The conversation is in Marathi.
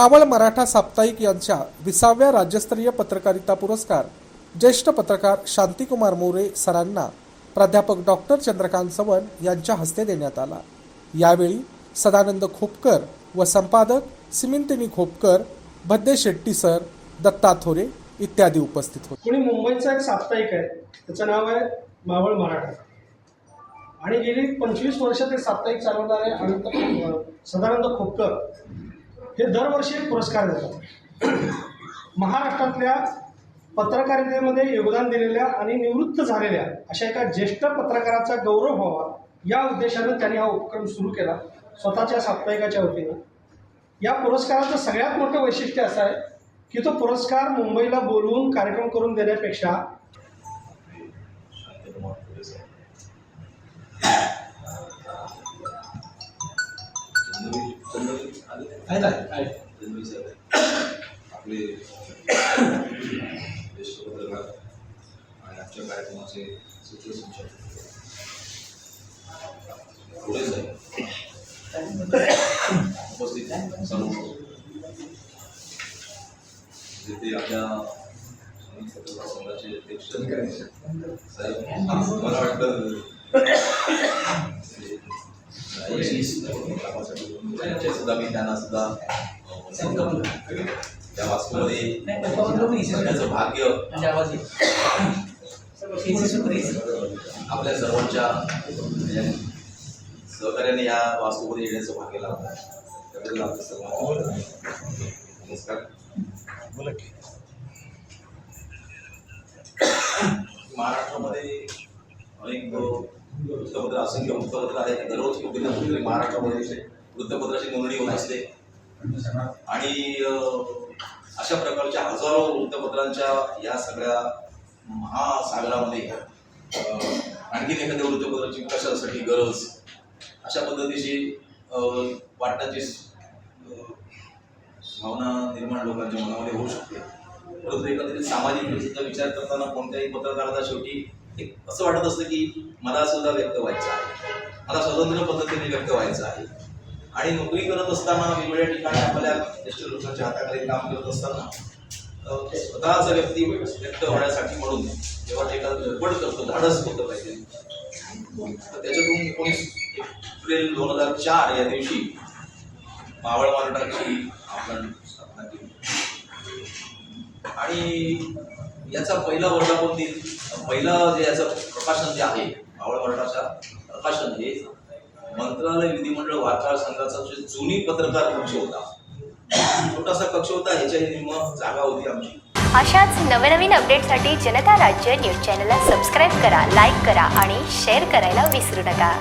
मावळ मराठा साप्ताहिक यांच्या विसाव्या राज्यस्तरीय पत्रकारिता पुरस्कार ज्येष्ठ पत्रकार शांतिकुमार मोरे सरांना प्राध्यापक डॉक्टर चंद्रकांत चव्हाण यांच्या हस्ते देण्यात आला. यावेळी सदानंद खोपकर व संपादक सिमिंतिनी खोपकर भद्दे शेट्टी सर दत्ता थोरे इत्यादी उपस्थित होते. कोणी मुंबईचा एक साप्ताहिक आहे त्याचं नाव आहे मावळ मराठा. आणि गेली पंचवीस वर्ष ते साप्ताहिक चालवणारे अनंत सदानंद खोपकर हे दरवर्षी एक पुरस्कार देतात. महाराष्ट्रातल्या पत्रकारितेमध्ये योगदान दिलेल्या आणि निवृत्त झालेल्या अशा एका ज्येष्ठ पत्रकाराचा गौरव व्हावा या उद्देशानं त्यांनी हा उपक्रम सुरू केला स्वतःच्या साप्ताहिकाच्या वतीनं. या पुरस्काराचं सगळ्यात मोठं वैशिष्ट्य असं आहे की तो पुरस्कार मुंबईला बोलवून कार्यक्रम करून देण्यापेक्षा आपले ज्येष्ठ पत्रकार आणि आजच्या कार्यक्रमाचे सूत्रसंचालक पुढे आहे उपस्थित सर्व जिथे आपल्या पत्रकार संघाचे अध्यक्ष साहेब मला वाटतं सुद्धा मी त्यांना सुद्धा त्या वास्तूमध्ये करण्याचं भाग्य आपल्या सर्वांच्या सहकार्याने या वास्तूमध्ये येण्याचं भाग्य लाभलं त्याबद्दल आपलं सर्वांना नमस्कार महाराष्ट्रामध्ये अनेक वृत्तपत्र असंख्य वृत्तपत्र आहेत दररोज कुठे ना कुठेतरी महाराष्ट्रामध्ये वृत्तपत्राची नोंदणी होत असते. आणि अशा प्रकारच्या हजारो वृत्तपत्रांच्या या सगळ्या महासागरामध्ये आणखीन एखाद्या वृत्तपत्राची कशासाठी गरज? अशा पद्धतीची वाटण्याची भावना निर्माण लोकांच्या मनामध्ये होऊ शकते. परंतु एकंदरीत सामाजिक व्यवस्थेचा विचार करताना कोणत्याही पत्रकाराचा शेवटी एक असं वाटत असतं की मला सुद्धा व्यक्त व्हायचं आहे. मला स्वतंत्र पद्धतीने व्यक्त व्हायचं आहे. आणि नोकरी करत असताना वेगवेगळ्या ठिकाणी आपल्या ज्येष्ठ लोकांच्या हाताखाली काम करत असताना स्वतःच स्वतःचा व्यक्ती व्यक्त होण्यासाठी म्हणून जेव्हा ते एखादं धडपड करतो धाडस होतं पाहिजे. तर त्याच्यातून एकोणीस एप्रिल दोन हजार चार या दिवशी मावळ मराठाची आपण स्थापना केली. आणि याचा पहिला वर्धापन दिन पहिलं जे याचं प्रकाशन जे आहे मावळ मराठाच्या प्रकाशन हे मंत्रालय विधिमंडळ वार्ताहर संघाचा जो जुनी पत्रकार कक्ष होता. छोटासा कक्ष होता ह्याच्या निम्म जागा होती आमची. अशाच नवनवीन अपडेटसाठी जनता राज्य न्यूज चॅनलला सबस्क्राईब करा लाईक करा आणि शेअर करायला विसरू नका.